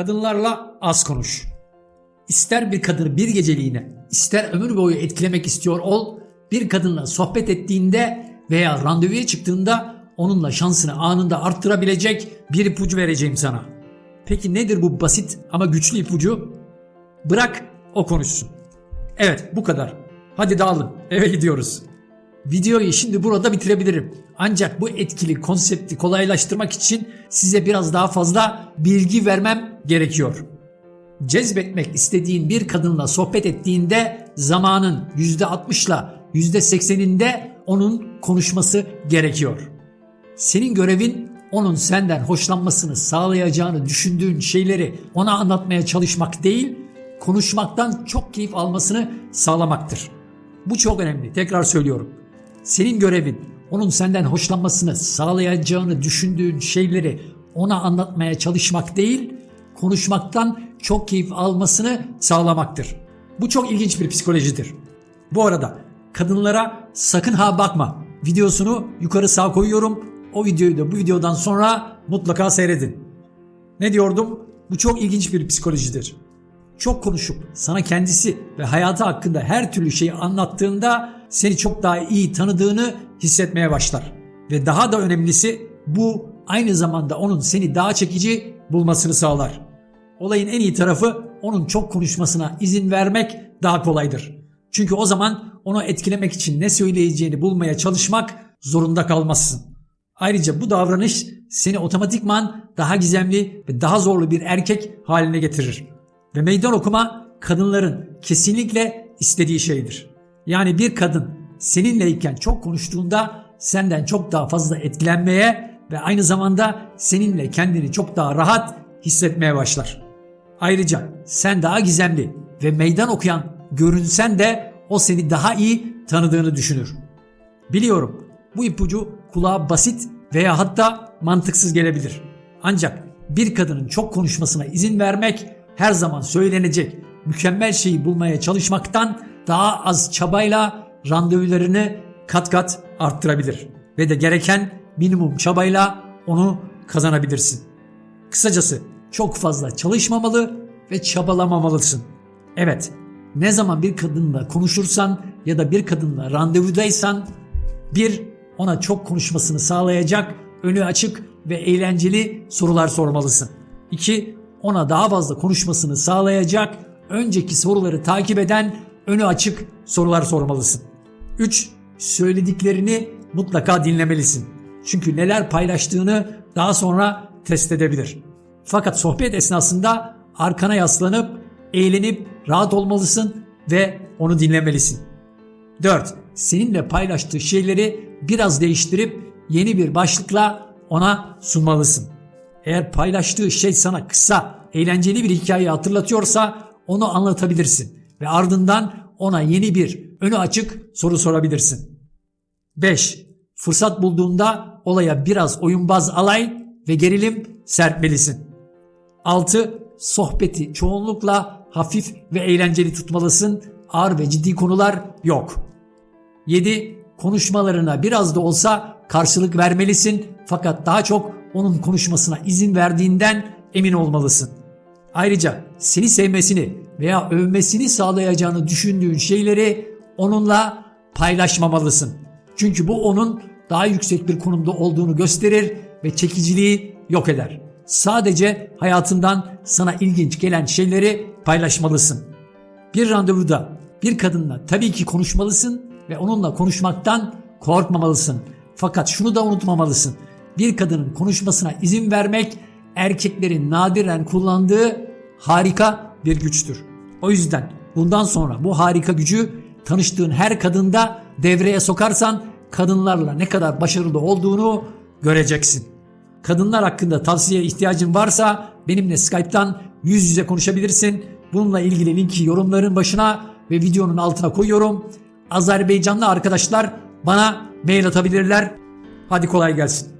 Kadınlarla az konuş. İster bir kadını bir geceliğine, ister ömür boyu etkilemek istiyor ol, bir kadınla sohbet ettiğinde veya randevuya çıktığında onunla şansını anında arttırabilecek bir ipucu vereceğim sana. Peki nedir bu basit ama güçlü ipucu? Bırak o konuşsun. Evet bu kadar. Hadi dağılın eve gidiyoruz. Videoyu şimdi burada bitirebilirim. Ancak bu etkili konsepti kolaylaştırmak için size biraz daha fazla bilgi vermem gerekiyor. Cezbetmek istediğin bir kadınla sohbet ettiğinde zamanın %60'la %80'inde onun konuşması gerekiyor. Senin görevin onun senden hoşlanmasını sağlayacağını düşündüğün şeyleri ona anlatmaya çalışmak değil, konuşmaktan çok keyif almasını sağlamaktır. Bu çok önemli. Tekrar söylüyorum. Senin görevin onun senden hoşlanmasını sağlayacağını düşündüğün şeyleri ona anlatmaya çalışmak değil, konuşmaktan çok keyif almasını sağlamaktır. Bu çok ilginç bir psikolojidir. Bu arada kadınlara sakın ha bakma. Videosunu yukarı sağ koyuyorum. O videoyu da bu videodan sonra mutlaka seyredin. Ne diyordum? Bu çok ilginç bir psikolojidir. Çok konuşup sana kendisi ve hayatı hakkında her türlü şeyi anlattığında seni çok daha iyi tanıdığını hissetmeye başlar. Ve daha da önemlisi bu aynı zamanda onun seni daha çekici bulmasını sağlar. Olayın en iyi tarafı onun çok konuşmasına izin vermek daha kolaydır. Çünkü o zaman onu etkilemek için ne söyleyeceğini bulmaya çalışmak zorunda kalmazsın. Ayrıca bu davranış seni otomatikman daha gizemli ve daha zorlu bir erkek haline getirir. Ve meydan okuma kadınların kesinlikle istediği şeydir. Yani bir kadın seninleyken çok konuştuğunda senden çok daha fazla etkilenmeye ve aynı zamanda seninle kendini çok daha rahat hissetmeye başlar. Ayrıca sen daha gizemli ve meydan okuyan görünsen de o seni daha iyi tanıdığını düşünür. Biliyorum bu ipucu kulağa basit veya hatta mantıksız gelebilir. Ancak bir kadının çok konuşmasına izin vermek her zaman söylenecek mükemmel şeyi bulmaya çalışmaktan daha az çabayla randevularını kat kat arttırabilir ve de gereken minimum çabayla onu kazanabilirsin. Kısacası çok fazla çalışmamalı ve çabalamamalısın. Evet, ne zaman bir kadınla konuşursan ya da bir kadınla randevudaysan bir ona çok konuşmasını sağlayacak, önü açık ve eğlenceli sorular sormalısın. 2. Ona daha fazla konuşmasını sağlayacak, önceki soruları takip eden, önü açık sorular sormalısın. 3. Söylediklerini mutlaka dinlemelisin. Çünkü neler paylaştığını daha sonra test edebilir. Fakat sohbet esnasında arkana yaslanıp, eğlenip rahat olmalısın ve onu dinlemelisin. 4. Seninle paylaştığı şeyleri biraz değiştirip yeni bir başlıkla ona sunmalısın. Eğer paylaştığı şey sana kısa, eğlenceli bir hikaye hatırlatıyorsa onu anlatabilirsin ve ardından ona yeni bir önü açık soru sorabilirsin. 5. Fırsat bulduğunda olaya biraz oyunbaz alay ve gerilim serpmelisin. 6. Sohbeti çoğunlukla hafif ve eğlenceli tutmalısın. Ağır ve ciddi konular yok. 7. Konuşmalarına biraz da olsa karşılık vermelisin fakat daha çok onun konuşmasına izin verdiğinden emin olmalısın. Ayrıca seni sevmesini veya övmesini sağlayacağını düşündüğün şeyleri onunla paylaşmamalısın. Çünkü bu onun daha yüksek bir konumda olduğunu gösterir ve çekiciliği yok eder. Sadece hayatından sana ilginç gelen şeyleri paylaşmalısın. Bir randevuda bir kadınla tabii ki konuşmalısın ve onunla konuşmaktan korkmamalısın. Fakat şunu da unutmamalısın. Bir kadının konuşmasına izin vermek erkeklerin nadiren kullandığı harika bir güçtür. O yüzden bundan sonra bu harika gücü tanıştığın her kadında devreye sokarsan kadınlarla ne kadar başarılı olduğunu göreceksin. Kadınlar hakkında tavsiye ihtiyacın varsa benimle Skype'tan yüz yüze konuşabilirsin. Bununla ilgili linki yorumların başına ve videonun altına koyuyorum. Azerbaycanlı arkadaşlar bana mail atabilirler. Hadi kolay gelsin.